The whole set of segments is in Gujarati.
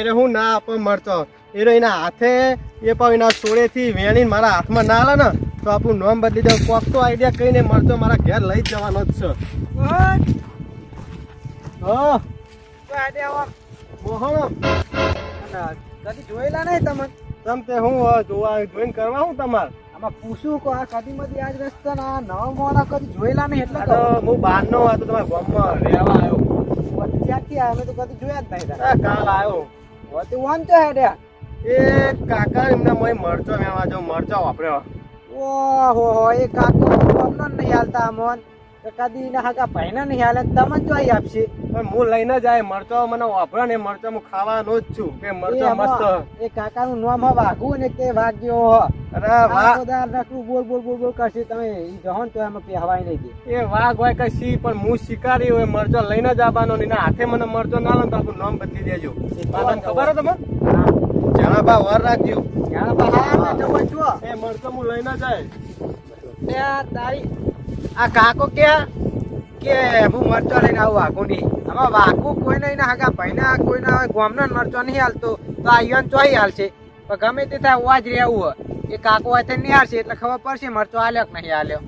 એ હું ના આપ મરતો એરો એના હાથે એ પણ એના સોળેથી વેણીને મારા હાથમાં ના આલે ને તો આપણું નામ બદલી દઉં. કોક તો આઈડિયા કહીને મળતો મારા ઘેર લઈ જવાનો જ છે. કદી જોયેલા નહીં તમે? તમ તે હું જોવા જોઈન કરવા હું તમારે? આમાં પૂછું કો આ કદીમાંથી આજ રસ્તા ના નવા મોડા કદી જોયેલા નહીં એટલે તો. હું બહાર નો તો તમારા ગામમાં રહેવા આવ્યો. ક્યાંથી આવ્યા? તો કદી જોયા જ નહીં આ કાલ આવ્યો. તારા તે વાંચો હેડ્યા એ કાકા એમને મય મરચો વેવા જો મરચો વાપર્યો. ઓહો એ કાકો અમને નહીં હાલતા મોન તો કદી ના હાકા ભાઈને નહીં હાલે તમને જોઈ આપશે. પણ હું લઈને જાય મરચો મને વાપરે ને મરચો હું ખાવાનો જ છું કે મરચો મસ્ત. એ એ કાકાનું નામ વાઘું ને તે વાગ્યો હો. અરે વાહ આખોદાર નકરું બોલ બોલ બોલ બોલ કરશે તમે ઈ જહોન તો એમાં પહેવાય નહીં દે. એ વાઘ હોય કે સી પણ હું શિકારી હોય મરચો લઈને જ આવવાનો ને હાથે મને મરચો ના લે તો આપણું નામ બદલી દેજો. ખબર હે તમે જણાબા વાર રાખજો. ને જવો છો એ મરચો હું લઈને જાય ત્યાં તારી આ કાકો કે કે હું મરચો લઈને આવું વાઘું નહીં આમાં વાઘું કોઈ નહીં ના હાકા ભાઈના કોઈના ગોમનો મરચો નહીં હાલતો. તો આ ચોઈ હાલશે. પણ ગમે તે થાય ઉવા જ રહેવું હોય. એ કાકો હાથે નહીં હાલશે એટલે ખબર પડશે મરચો હાલ્યો કે નહીં હાલ્યો.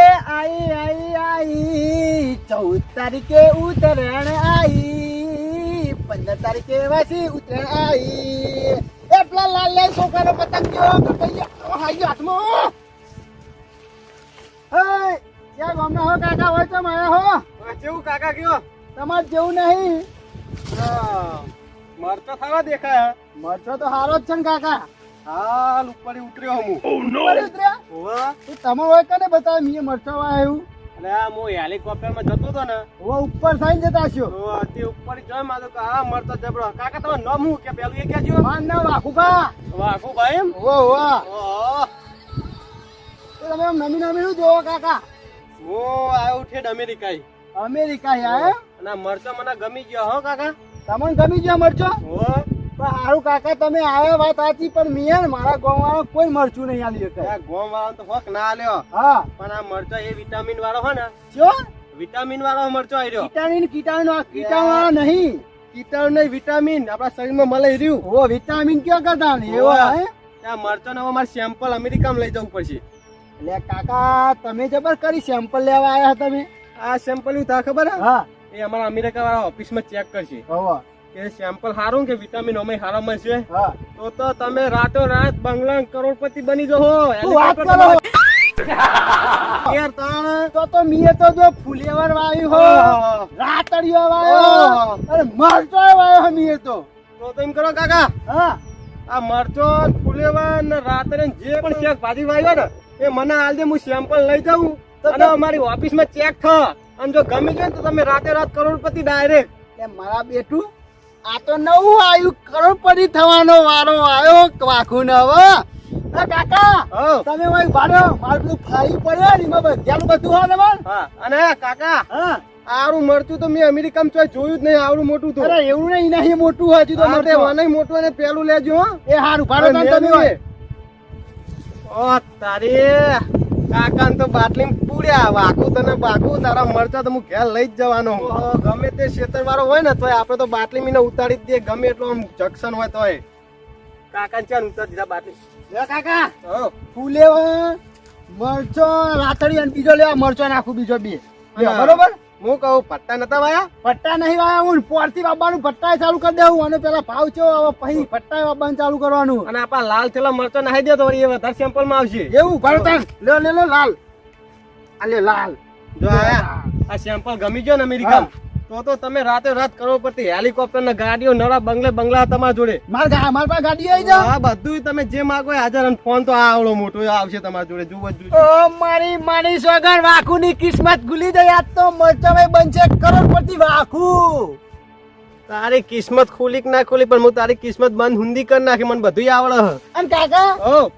એ આઈ આઈ આઈ, ચૌદ તારીખે ઉતરણ આઈ, પંદર તારીખે વાસી ઉતરણ આઈ. એ પેલા લાલ લાલ છોકરાનો પતંગ ગયો હાથમાં. ક્યાં ગામના હો કાકા? હોય તો માયા હો. જેવું કાકા કયો? તમાર જેવું નહીં. હા, મરચો થવા દેખાય મરચો તો હારો જ છે ને કાકા. હાલ ઉપર ઉતર્યો હું. ઉપર ઉતર્યા? એ તમે હોય કને બતાવે? મીએ મરચો આવ્યું. અને આ હું હેલિકોપ્ટરમાં જતો હતો ને. હવે ઉપર થઈને જતા છો તે ઉપર જોઈ માં તો કે આ મરચો જબરો. કાકા તમે નામ હું કે પેલું એ કહેજો. માન ના વાખુકા વાઘુ ભાઈ એમ ઓ વાહ તમે નમી નમી જોવો કાકા? હું આવ્યો ઠેડ અમેરિકા અમેરિકા આયા અને મરચો મને ગમી ગયો હો કાકા? તમને ગમી ગયા મરચો? ઓ પણ હારું કાકા તમે આયા વાત સાચી પણ મિયાન મારા ગોમ વાળો કોઈ મરચું નહીં આલી હતા આ ગોમ વાળો તો હોક ના લ્યો હા. પણ આ મરચો એ વિટામિન વાળો હો ને. જો વિટામિન વાળો મરચો આવ્યો વિટામિન કીટાણુ કીટાણુ વાળો નહીં. કીટાણુ નહીં વિટામિન. આપણા શરીરમાં મળે રહ્યું. ઓ વિટામિન ક્યાં કરતા એવો હે આ મરચો ને મારે સેમ્પલ અમેરિકામાં લઈ જવું પડશે. એટલે કાકા તમે જબર કરી સેમ્પલ લેવા આયા તમે? આ સેમ્પલનું થાય ખબર હા? એ અમારા અમેરિકા વાળા ઓફિસમાં ચેક કરશે. કે સેમ્પલ સારું કે વિટામિન અમે સારા મળશે તો તો તમે રાતો રાત બંગલા કરોડપતિ બની જશો વાત કરો? યાર તાણ. તો તો મીએ તો જો ફુલેવર વાવ્યું હો. રાતડિયો અરે મરચો વાયો મીએ તો. તો તો એમ કરો કાકા. હા. આ મરચો ફુલેવા ને રાત્રે જે પણ શેક ભાજી વાયો ને એ મને હાલ દે હું સેમ્પલ લઈ જાઉં. અને અમારી ઓફિસમાં ચેક થ અને જો ગમી ગયો તો તમે રાતે રાત કરોડપતિ ડાયરેક્ટ એ મારા બેટું આ તો નવું આવ્યું. કરોડપતિ થવાનો વારો આવ્યો વાખું ને હવે. કાકા હો. તમે ભાઈ ભાડો મારું બધું ફાઈ પડે ને એમાં બધું બધું હોય ને અને કાકા હા. આરું મળતું તો મેં અમેરિકામાં ચોય જોયું જ નહીં આવડું મોટું તો. અરે એવું નહીં નહીં મોટું હજુ તો મને મોટું અને પેલું લેજો એ હારું ભાડો તમે હોય. ઓ તારી કાકા તો બાટલી પૂડ્યા વાકું તને બાકું તારા મરચા તો હું ઘેર લઈ જ જવાનો ગમે તે ખેતર વાળો હોય ને તોય આપણે તો બાટલી મીને ઉતારી દઈએ ગમે એટલો આમ જંકશન હોય તોય. કાકા ચાલ ઉતાર દીધા બાટલી. કાકા હો. ફૂલેવા મરચો રાતડી અને બીજો લેવા મરચો નાખું બીજો બે. બરોબર? હું કહું પટ્ટા નતા વાયા? પટ્ટા નહીં વાયા હું પોરથી બાબાનું પટ્ટા ચાલુ કરી દેવું અને પેલા ભાવ છે હવે પછી પટ્ટા બાબાનું ચાલુ કરવાનું. અને આપણા લાલ થેલા મરચો નાખી દે તો એ વધારે સેમ્પલમાં આવશે. એવું ભાડો તાન લે લે લે લાલ. આ લે લાલ. જો આ સેમ્પલ ગમી ગયો ને અમેરિકા તો તો તમે રાતે રાત કરો પડતી હેલિકોપ્ટર ને ગાડીઓ નળા બંગલે બંગલા તમારા જોડે. માર મારા માર પાસે ગાડી આવી જાય હા બધું તમે જે માગો હાજર અને ફોન તો આવડો મોટો આવશે તમારા જોડે જુઓ જુઓ ઓ મારી મારી સોગન વાખુની કિસ્મત ગુલી જાય. આજ તો મરચો ભાઈ બનશે કરોડપતિ વાખુ તારી કિસ્મત ખુલી કે ના ખુલી પણ હું તારી કિસ્મત બંધ હુંદી કરી નાખી મને બધું આવડે હ. અને કાકા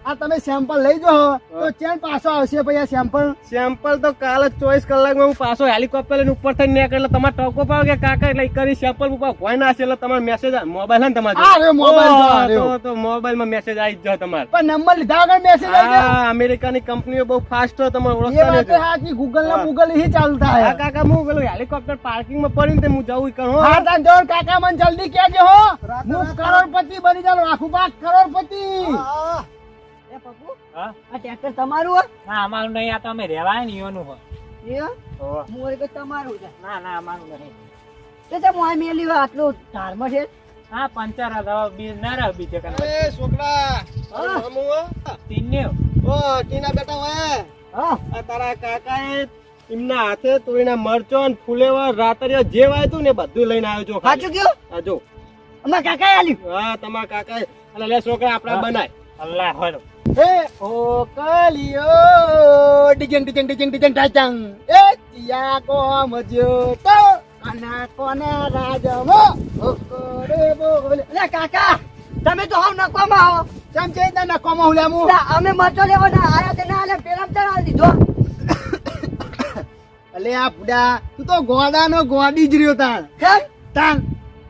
આ તમે સેમ્પલ લઈ જાઓ તો ચેન પાછો આવશે ભાઈ આ સેમ્પલ સેમ્પલ તો કાલે ચોવીસ કલાકમાં હું પાછો હેલિકોપ્ટર લઈને ઉપર થઈને નીકળે એટલે તમારે ટોકો પાવ કે કાકા લઈ કરી સેમ્પલ ઉપર કોઈ ના છે એટલે તમારો મેસેજ મોબાઈલ ને તમારે રહ્યો તો, તો મોબાઈલમાં મેસેજ આવી જ તમારે. પણ નંબર લીધા વગર મેસેજ આવી જાય? અમેરિકાની કંપનીઓ બહુ ફાસ્ટ હોય તમારે ઓળખતા નથી. નહીં ગૂગલ ના ગૂગલ હી ચાલતા થાય કાકા હું પેલું હેલિકોપ્ટર પાર્કિંગમાં પડ્યું ને તે હું જવું કરું હા. તાન જોર કાકા મને જલ્દી કહેજો હો. હું કરોડપતિ બની જાઉં આખું પાક કરોડપતિ. એ પપ્પુ? હા? આ ટ્રેક્ટર તમારું હો? ના અમારું નહીં આ તો અમે રહેવાય ને યોનું એ હો? તમારું છે? ના ના અમારું નહીં. તે તો હું મેલી આટલું ધારમાં છે. હા પંચર હતા બીજ ના રહે બીજે કને એ છોકરા હમુ હો. ઓ ટીના બેટા હોય. હા. આ તારા કાકાએ એમના હાથે તોડીના મરચો ને ફુલેવર રાતરિયા જે વાયતું ને બધું લઈને આવ્યો છો. સાચું કયો? આ જો. અમારા કાકાએ આલ્યું. હા તમાર કાકાએ. અને લે છોકરા આપડા બનાય. અલ્લાહ હોય હે ઓ કાલિયો ડિજન ડિજન ડિજન ડિજન ટાચંગ એ ચિયા કો મજ્યો તો આના કોના રાજમો? ઓકોરે બોલે અલે કાકા તમે તો હાવ નકોમાં આવો ચમ છે ના નકોમાં હું લેમું? અમે મરચો લેવાના આયા તે ના લે પેલા ચડાવી દીધો. અલે આ પુડા તું તો ગોડાનો ગોડી જ રહ્યો તાણ? તાણ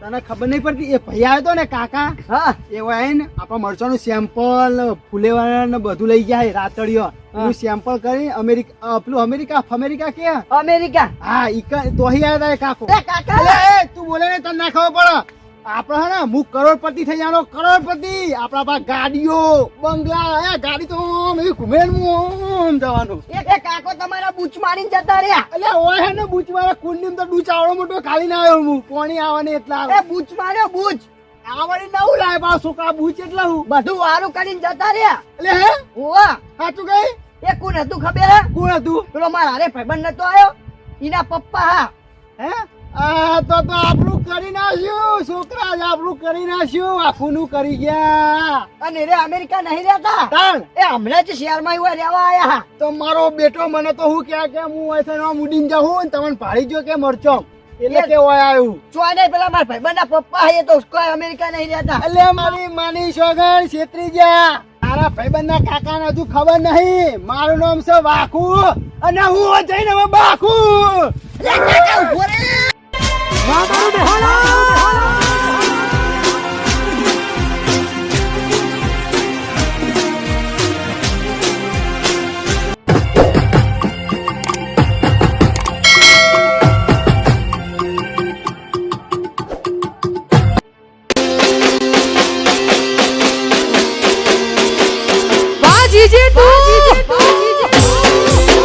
તને ખબર નહીં પડતી એ ભાઈ આવ્યો તો ને કાકા? હા. એ હોય ને આપણા મરચાનું સેમ્પલ ફૂલેવાળા ને બધું લઈ ગયા રાતડીઓ હું. સેમ્પલ કરી અમેરિકા પેલું અમેરિકા અમેરિકા કે? અમેરિકા. હા ઈ તો અહીં આવ્યા તા કાકો. કાકા! તું બોલે ને તને ના ખબર પડે. આપણે હે ને હું કરોડપતિ થઈ જવાનો કરોડપતિ. આપણા પાસે ગાડીઓ બંગલા એ ગાડી તો એવી ઘૂમે હું જવાનું. એ કાકો તમારા બૂચ મારીને જતા રહ્યા. એટલે ઓય હે ને બૂચ મારા કુંડી તો ડૂચ આવડો મોટો ખાલી ના આવ્યો હું. કોણી આવવાની એટલા એ બૂચ માર્યો બૂચ. આવડી નવું લાય પાછું છોકરા બૂચ એટલે હું. બધું વારું કરીને જતા રહ્યા. એટલે હે? ઓવા સાચું કઈ એ કોણ હતું ખબર હે? કોણ હતું? પેલો મારા હારે ભાઈબંધ નતો આવ્યો? એના પપ્પા હા. હે? આ તો તો આપણું કરી નાખ્યું. છોકરા જ આપણું કરી નાખ્યું. આખું નું કરી ગયા. અને રે અમેરિકા નહીં રહેતા? તાણ. એ હમણાં જ શહેરમાં આવ્યા રહેવા આયા તો મારો બેટો મને તો હું કે કે હું નો મુડીને જાઉં ને તમને ભાડી જો કે મરચો. એટલે કે ઓય આવ્યું ચોય ને પેલા મારા ભાઈબંધના પપ્પા હે તો કોઈ અમેરિકા નહીં રહેતા. એટલે મારી માની સોગન છેતરી ગયા. તારા ભાઈબંધના કાકાને હજુ ખબર નહીં. મારું નામ છે વાખુ. અને હું જઈને હવે બાખુ. કાકા ઊભો રે. વાહ મારું ડહોળા